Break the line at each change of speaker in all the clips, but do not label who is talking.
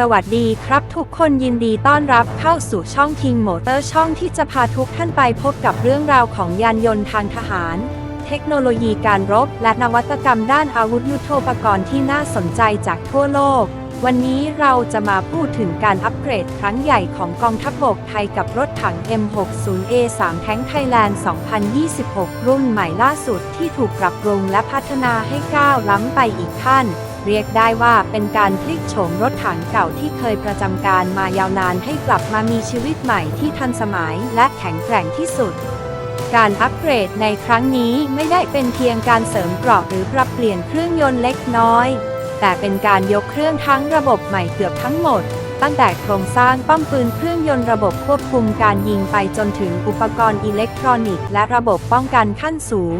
สวัสดีครับทุกคนยินดีต้อนรับเข้าสู่ช่องทิงโมเตอร์ช่องที่จะพาทุกท่านไปพบกับเรื่องราวของยานยนต์ทางทหาร เทคโนโลยีการรบ และนวัตกรรมด้านอาวุธยุโทโธปกรณ์ที่น่าสนใจจากทั่วโลก วันนี้เราจะมาพูดถึงการอัปเกรดครั้งใหญ่ของกองทัพบกไทยกับรถถัง M60A3 แท้งไทยแลนด์ 2026 รุ่นใหม่ล่าสุดที่ถูกปรับปรุงและพัฒนาให้ก้าวล้ำไปอีกขั้น เรียกได้ว่าเป็นการพลิกโฉมรถถังเก่าที่เคยประจำการมายาวนานให้กลับมามีชีวิตใหม่ที่ทันสมัยและแข็งแกร่งที่สุด การอัปเกรดในครั้งนี้ไม่ได้เป็นเพียงการเสริมเกราะหรือปรับเปลี่ยนเครื่องยนต์เล็กน้อย แต่เป็นการยกเครื่องทั้งระบบใหม่เกือบทั้งหมด ตั้งแต่โครงสร้างป้อมปืนเครื่องยนต์ระบบควบคุมการยิงไปจนถึงอุปกรณ์อิเล็กทรอนิกส์และระบบป้องกันขั้นสูง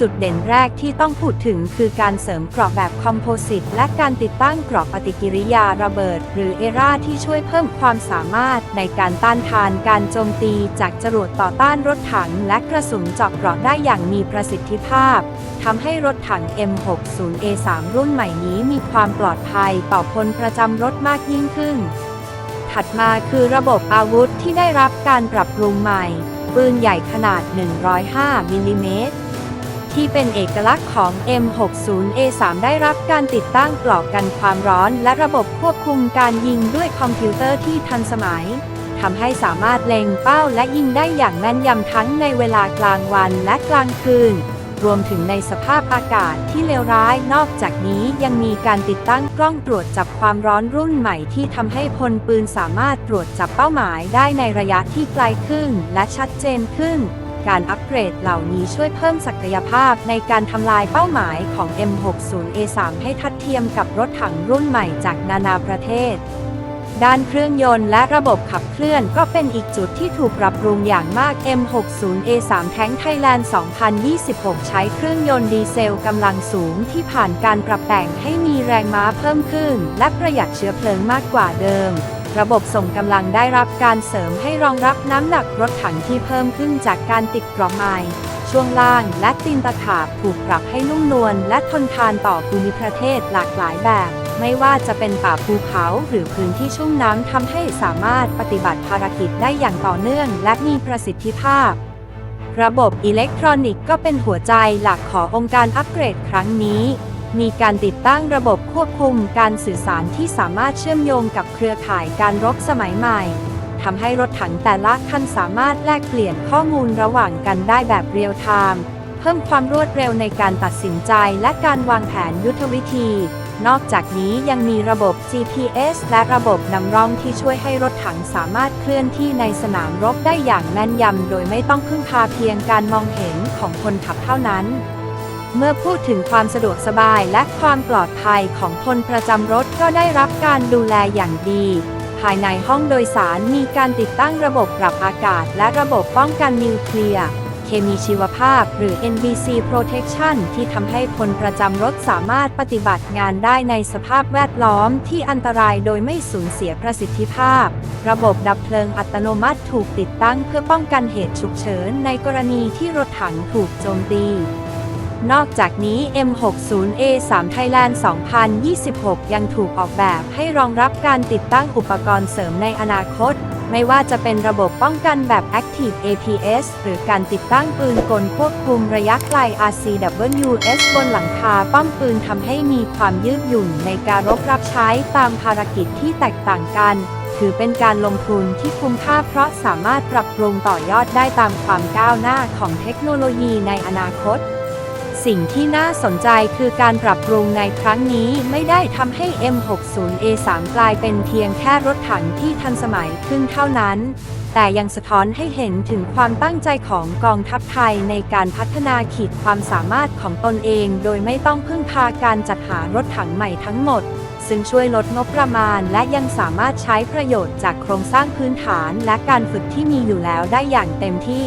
จุดเด่นแรกที่ต้องพูดถึงคือการเสริมเกราะแบบคอมโพสิตและการติดตั้งเกราะปฏิกิริยาระเบิด หรือเอราที่ช่วยเพิ่มความสามารถในการต้านทานการโจมตีจากจรวดต่อต้านรถถังและกระสุนเจาะเกราะได้อย่างมีประสิทธิภาพทำให้รถถัง M60A3 รุ่นใหม่นี้มีความปลอดภัยต่อพลประจำรถมากยิ่งขึ้น ถัดมาคือระบบอาวุธที่ได้รับการปรับปรุงใหม่ ปืนใหญ่ขนาด 105มิลลิเมตร ที่เป็นเอกลักษณ์ของ M60A3 ได้รับการติดตั้งกรอกกันความร้อน และระบบควบคุมการยิงด้วยคอมพิวเตอร์ที่ทันสมัยทำให้สามารถเล็งเป้าและยิงได้อย่างแม่นยำทั้งในเวลากลางวันและกลางคืน รวมถึงในสภาพอากาศที่เลวร้าย นอกจากนี้ยังมีการติดตั้งกล้องตรวจจับความร้อนรุ่นใหม่ที่ทำให้พลปืนสามารถตรวจจับเป้าหมายได้ในระยะที่ไกลขึ้นและชัดเจนขึ้น การอัปเกรดเหล่านี้ช่วยเพิ่มศักยภาพในการทำลายเป้าหมายของ M60A3 ให้ทัดเทียมกับรถถังรุ่นใหม่จากนานาประเทศ ด้านเครื่องยนต์และระบบขับเคลื่อนก็เป็นอีกจุดที่ถูกปรับปรุงอย่างมาก M60A3 แท้งไทยแลนด์ 2026 ใช้เครื่องยนต์ดีเซลกำลังสูงที่ผ่านการปรับแต่งให้มีแรงม้าเพิ่มขึ้น และประหยัดเชื้อเพลิงมากกว่าเดิม ระบบส่งกำลังได้รับการเสริมให้รองรับน้ำหนักรถถังที่เพิ่มขึ้นจากการติดกรอบใหม่ช่วงล่างและตีนตะขาบถูกปรับให้นุ่มนวลและทนทานต่อภูมิประเทศหลากหลายแบบ ไม่ว่าจะเป็นป่าภูเขาหรือพื้นที่ชุ่มน้ำทำให้สามารถปฏิบัติภารกิจได้อย่างต่อเนื่องและมีประสิทธิภาพ ระบบอิเล็กทรอนิกส์ก็เป็นหัวใจหลักขององค์การอัปเกรดครั้งนี้ มีการติดตั้งระบบควบคุมการสื่อสารที่สามารถเชื่อมโยงกับเครือข่ายการรบสมัยใหม่ทำให้รถถังแต่ละคันสามารถแลกเปลี่ยนข้อมูลระหว่างกันได้แบบเรียลไทม์เพิ่มความรวดเร็วในการตัดสินใจและการวางแผนยุทธวิธี นอกจากนี้ยังมีระบบ GPS และระบบนำร่องที่ช่วยให้รถถังสามารถเคลื่อนที่ในสนามรบได้อย่างแม่นยำโดยไม่ต้องพึ่งพาเพียงการมองเห็นของคนขับเท่านั้น เมื่อพูดถึงความสะดวกสบายและความปลอดภัยของพลประจำรถก็ได้รับการดูแลอย่างดี ภายในห้องโดยสารมีการติดตั้งระบบปรับอากาศ และระบบป้องกันนิวเคลียร์เคมีชีวภาพหรือ NBC Protection ที่ทำให้พลประจำรถสามารถปฏิบัติงานได้ในสภาพแวดล้อมที่อันตรายโดยไม่สูญเสียประสิทธิภาพ ระบบดับเพลิงอัตโนมัติถูกติดตั้งเพื่อป้องกันเหตุฉุกเฉินในกรณีที่รถถังถูกโจมตี นอกจากนี้ M60A3 Thailand 2026 ยังถูกออกแบบให้รองรับการติดตั้งอุปกรณ์เสริมในอนาคต ไม่ว่าจะเป็นระบบป้องกันแบบ Active APS หรือการติดตั้งปืนกลควบคุมระยะไกล RCWS บนหลังคาป้อมปืนทำให้มีความยืดหยุ่นในการรบรับใช้ตามภารกิจที่แตกต่างกัน ถือเป็นการลงทุนที่คุ้มค่าเพราะสามารถปรับปรุงต่อยอดได้ตามความก้าวหน้าของเทคโนโลยีในอนาคต สิ่งที่น่าสนใจคือการปรับปรุงในครั้งนี้ไม่ได้ทำให้ M60A3 กลายเป็นเพียงแค่รถถังที่ทันสมัยขึ้นเท่านั้น แต่ยังสะท้อนให้เห็นถึงความตั้งใจของกองทัพไทยในการพัฒนาขีดความสามารถของตนเอง โดยไม่ต้องพึ่งพาการจัดหารถถังใหม่ทั้งหมด ซึ่งช่วยลดงบประมาณ และยังสามารถใช้ประโยชน์จากโครงสร้างพื้นฐาน และการฝึกที่มีอยู่แล้วได้อย่างเต็มที่